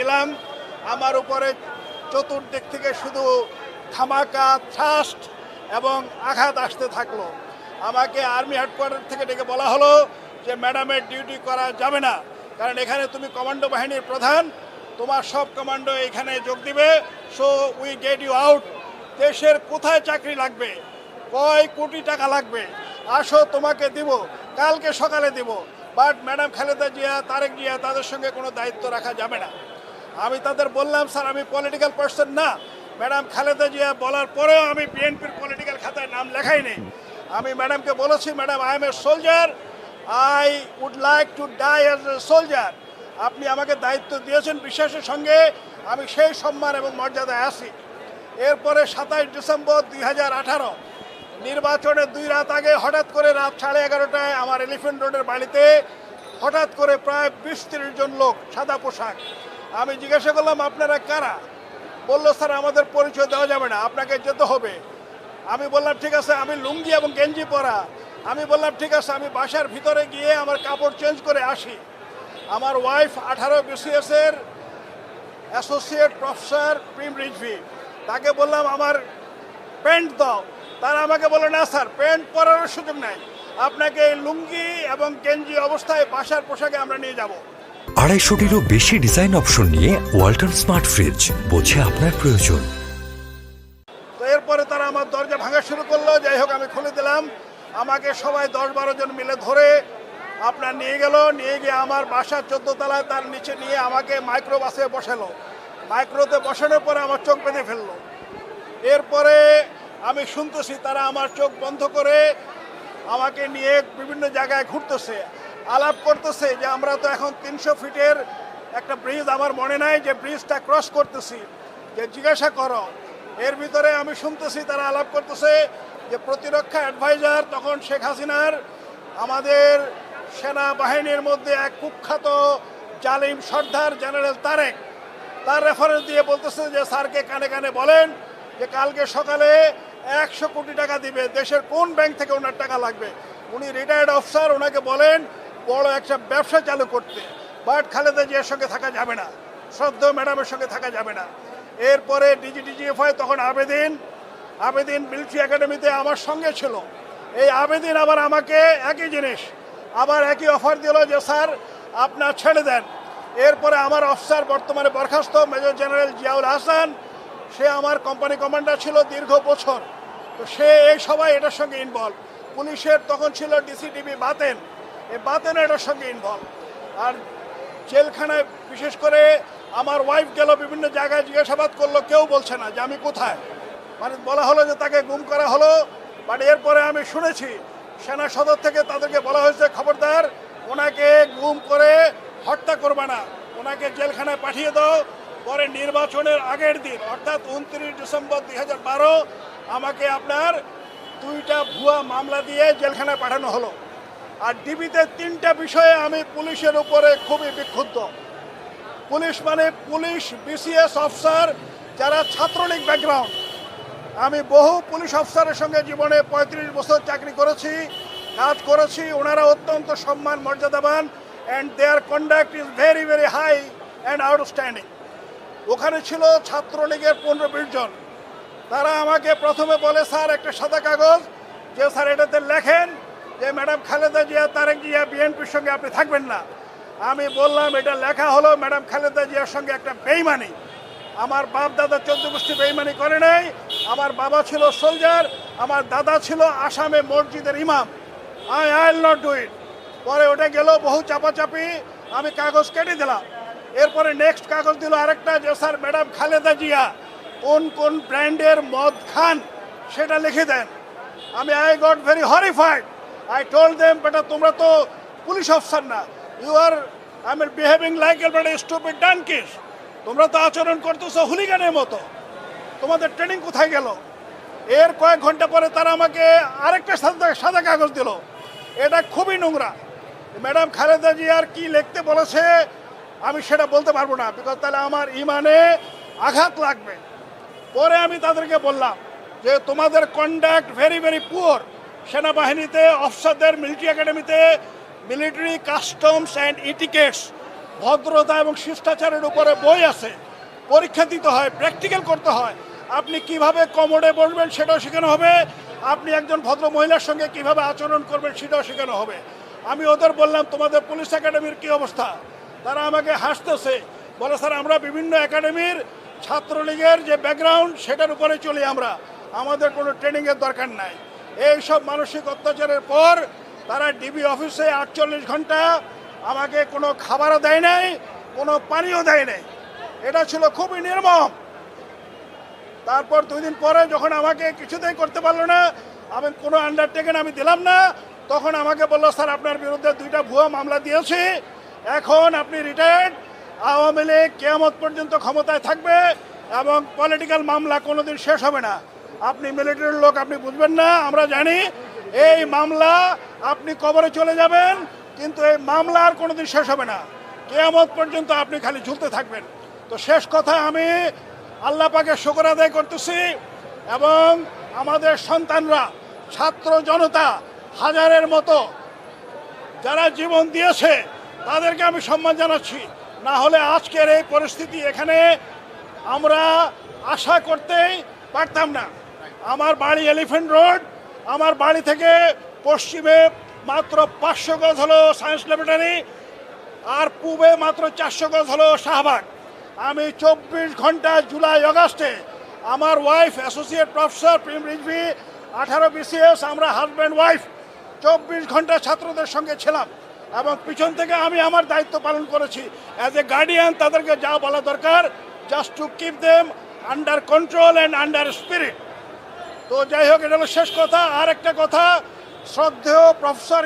দিলাম। আমার উপরে চতুর্দিক থেকে শুধু ধামাকা থ্রাস্ট এবং আঘাত আসতে থাকল। আমাকে আর্মি হেডকোয়ার্টার থেকে ডেকে বলা হলো যে, ম্যাডামের ডিউটি করা যাবে না। কারণ এখানে তুমি কমান্ডো বাহিনীর প্রধান। তোমার সব কমান্ডো এখানে যোগ দিবে। So we get you out দেশের কোথায় চাকরি লাগবে? কয় কোটি টাকা লাগবে? আসো, তোমাকে দিব। কালকে সকালে দিব। বাট ম্যাডাম খালেদা জিয়া, তারেক জিয়া, তাদের সঙ্গে কোনো দায়িত্ব রাখা যাবে না। আমি তাদের বললাম, স্যার, আমি পলিটিক্যাল পার্সন না। ম্যাডাম খালেদা জিয়া বলার পরেও আমি বিএনপির পলিটিক্যাল খাতায় নাম লেখাই নেই আমি ম্যাডামকে বলেছি, madam I am a soldier I would like to die as a soldier আপনি আমাকে দায়িত্ব দিয়েছেন বিশ্বাসের সঙ্গে। আমি সেই সম্মান এবং মর্যাদায় আছি। এরপরে সাতাশ ডিসেম্বর দুই হাজার আঠারো, নির্বাচনের দুই রাত আগে হঠাৎ করে রাত সাড়ে এগারোটায় আমার এলিফেন্ট রোডের বাড়িতে হঠাৎ করে প্রায় বিশ তিরিশ জন লোক সাদা পোশাক আমি জিজ্ঞাসা করলাম, আপনারা কারা? বলল, স্যার, আমাদের পরিচয় দেওয়া যাবে না, আপনাকে যেতে হবে। আমি বললাম, ঠিক আছে, আমি লুঙ্গি এবং গেঞ্জি পরা। আমি বললাম, ঠিক আছে, আমি বাসার ভিতরে গিয়ে আমার কাপড় চেঞ্জ করে আসি। আমার ওয়াইফ আঠারো বিসিএসের অ্যাসোসিয়েট প্রফেসর প্রিম রিজভি। তাকে বললাম, আমার প্যান্ট দাও। তারা আমাকে বলল, না, স্যার, প্যান্ট পরার সুযোগ নাই। আপনাকে লুঙ্গি এবং গেঞ্জি অবস্থায় বাসার পোশাকে আমরা নিয়ে যাব। আড়াইশোটিরও বেশি ডিজাইন অপশন নিয়ে ওয়াল্টন স্মার্ট ফ্রিজ বোঝে আপনার প্রয়োজন। এরপরে তারা আমার দরজা ভাঙা শুরু করল, যাই হোক আমি খুলে দিলাম। আমাকে সবাই দশ বারো জন মিলে ধরে আপনার নিয়ে গেল, নিয়ে গিয়ে আমার বাসার চোদ্দ তলায় তার নিচে নিয়ে আমাকে মাইক্রো বাসে বসালো। মাইক্রোতে বসানোর পরে আমার চোখ বেঁধে ফেলল। এরপরে আমি শুনতেছি তারা আমার চোখ বন্ধ করে আমাকে নিয়ে বিভিন্ন জায়গায় ঘুরতেছে। আলাপ করতেছে যে আমরা তো এখন তিনশো ফিটের একটা ব্রিজ আমার মনে নাই যে ব্রিজটা ক্রস করতেছি। যে জিজ্ঞাসা করো। এর ভিতরে আমি শুনতেছি তারা আলাপ করতেছে যে প্রতিরক্ষা অ্যাডভাইজার তখন শেখ হাসিনার আমাদের সেনাবাহিনীর মধ্যে এক কুখ্যাত জালিম সর্দার জেনারেল তারেক, তার রেফারেন্স দিয়ে বলতেছে যে স্যারকে কানে কানে বলেন যে কালকে সকালে একশো কোটি টাকা দিবে, দেশের কোন ব্যাংক থেকে ওনার টাকা লাগবে? উনি রিটায়ার্ড অফিসার ওনাকে বলেন বড় একটা ব্যবসা চালু করতে। বাট খালেদা জিয়ার সঙ্গে থাকা যাবে না। শ্রদ্ধ ম্যাডামের সঙ্গে থাকা যাবে না। এরপরে ডিজিটিজিএফআই তখন আবেদিন আবেদিন মিলিটারি একাডেমিতে আমার সঙ্গে ছিল। এই আবেদিন আবার আমাকে একই জিনিস, আবার একই অফার দিল যে, স্যার, আপনার ছেড়ে দেন। এরপরে আমার অফিসার, বর্তমানে বরখাস্ত, মেজর জেনারেল জিয়াউল হাসান, সে আমার কোম্পানি কমান্ডার ছিল দীর্ঘ বছর। তো সে, এই সবাই এটার সঙ্গে ইনভলভ পুলিশের তখন ছিল ডিসিটিভি বাতেন। এই বাতেন এটার সঙ্গে ইনভলভ আর জেলখানায় বিশেষ করে আমার ওয়াইফ গেল, বিভিন্ন জায়গায় জিজ্ঞাসাবাদ করল, কেউ বলছে না যে আমি কোথায়। মানে বলা হলো যে তাকে গুম করা হলো বাট এরপরে আমি শুনেছি, সেনা সদর থেকে তাদেরকে বলা হয়েছে, খবরদার, ওনাকে গুম করে হত্যা করবে না। ওনাকে জেলখানায় পাঠিয়ে দাও। পরে নির্বাচনের আগের দিন, অর্থাৎ উনত্রিশ ডিসেম্বর দুই হাজার বারো, আমাকে আপনার দুইটা ভুয়া মামলা দিয়ে জেলখানায় পাঠানো হলো। আর ডিবিতে তিনটা বিষয়ে আমি পুলিশের উপরে খুবই বিক্ষুব্ধ। পুলিশ মানে পুলিশ বিসিএস অফিসার যারা ছাত্রলীগ ব্যাকগ্রাউন্ড আমি বহু পুলিশ অফিসারের সঙ্গে জীবনে পঁয়ত্রিশ বছর চাকরি করেছি, কাজ করেছি, ওনারা অত্যন্ত সম্মান, মর্যাদাবান and their conduct is very very high and outstanding ওখানে ছিল ছাত্রলীগের পনেরো, বিশ জন। তারা আমাকে প্রথমে বলে, স্যার, একটা সাদা কাগজ। যে স্যার, এটাতে লেখেন যে ম্যাডাম খালেদা জিয়া, তারেক জিয়া, বিএনপির সঙ্গে আপনি থাকবেন না। আমি বললাম, এটা লেখা হলো, ম্যাডাম খালেদা জিয়ার সঙ্গে একটা বেইমানি। আমার বাপ দাদা চোদ্দ গোষ্ঠী বেইমানি করে নাই, আমার বাবা ছিল সোলজার, আমার দাদা ছিল আসামে মসজিদের ইমাম। I I not do it. পরে ওটা গেল, বহু চাপাচাপি, আমি কাগজ কেটে দিলাম। এরপরে নেক্সট কাগজ দিল আরেকটা, যে, স্যার, ম্যাডাম খালেদা জিয়া, কোন কোন ব্র্যান্ডের মদ খান? সেটা লিখে দেন। আমি, I got very horrified. I told them বেটা তোমরা তো পুলিশ অফিসার না। You are I am behaving like a বেটা স্টুপিড ডানকিস তোমরা তো আচরণ করতেছো হুলিগানের মতো। তোমাদের ট্রেনিং কোথায় গেল? এর কয়েক ঘণ্টা পরে তারা আমাকে আরেকটা সাদা সাদা কাগজ দিল। এটা খুবই নোংরা। ম্যাডাম খালেদা জিয়ার কি লিখতে বলেছে, আমি সেটা বলতে পারব না বিকজ তাহলে আমার ইমানে আঘাত লাগবে। পরে আমি তাদেরকে বললাম যে, তোমাদের কন্ডাক্ট ভেরি ভেরি পুয়ার সেনাবাহিনীতে, অফিসারদের মিলিটারি একাডেমিতে মিলিটারি কাস্টমস অ্যান্ড ইটিকেটস ভদ্রতা এবং শিষ্টাচারের উপরে বই আছে। পরীক্ষা দিতে হয় প্র্যাকটিক্যাল করতে হয়। আপনি কীভাবে কমোডে বসবেন সেটাও শেখানো হবে। আপনি একজন ভদ্র মহিলার সঙ্গে কীভাবে আচরণ করবেন সেটাও শেখানো হবে। আমি ওদের বললাম, তোমাদের পুলিশ একাডেমির কি অবস্থা? তারা আমাকে হাসতেছে। বলে, স্যার, আমরা বিভিন্ন একাডেমির ছাত্রলীগের যে ব্যাকগ্রাউন্ড সেটার উপরে চলি আমরা। আমাদের কোনো ট্রেনিংয়ের দরকার নাই। এই সব মানসিক অত্যাচারের পর তারা ডিবি অফিসে আটচল্লিশ ঘণ্টা আমাকে কোনো খাবারও দেয় নাই, কোনো পানিও দেয় নাই। এটা ছিল খুবই নির্মম। তারপর দুই দিন পরে যখন আমাকে কিছুতেই করতে পারল না, আমি কোনো আন্ডারটেকেন আমি দিলাম না, তখন আমাকে বলল, স্যার, আপনার বিরুদ্ধে দুইটা ভুয়া মামলা দিয়েছি। এখন আপনি রিটায়ার্ড আওয়ামী লীগ কেয়ামত পর্যন্ত ক্ষমতায় থাকবে এবং পলিটিক্যাল মামলা কোনোদিন শেষ হবে না। আপনি মিলিটারির লোক, আপনি বুঝবেন না, আমরা জানি এই মামলা আপনি কবরে চলে যাবেন, কিন্তু এই মামলা আর কোনোদিন শেষ হবে না। কেয়ামত পর্যন্ত আপনি খালি ঝুলতে থাকবেন। তো শেষ কথা আমি আল্লাহ পাকে শুকর আদায় করতেছি এবং আমাদের সন্তানরা, ছাত্র জনতা, হাজারের মতো যারা জীবন দিয়েছে, তাদেরকে আমি সম্মান জানাচ্ছি। না হলে আজকের এই পরিস্থিতি এখানে আমরা আশা করতেই পারতাম না। আমার বাড়ি এলিফেন্ট রোড, আমার বাড়ি থেকে পশ্চিমে মাত্র পাঁচশো গজ হলো সায়েন্স ল্যাবরেটরি আর পূবে মাত্র চারশো গজ হলো শাহবাগ। আমি চব্বিশ ঘণ্টা জুলাই আগস্টে আমার wife associate professor Prem Rizvi, আঠারো বিসিএস আমরা হাজব্যান্ড ওয়াইফ চব্বিশ ঘণ্টা ছাত্রদের সঙ্গে ছিলাম এবং পিছন থেকে আমি আমার দায়িত্ব পালন করেছি। অ্যাজ এ গার্ডিয়ান তাদেরকে যা বলা দরকার just to keep them under control and under spirit তো যাই হোক, এটা হলো শেষ কথা। আর একটা কথা, শ্রদ্ধেয় প্রফেসর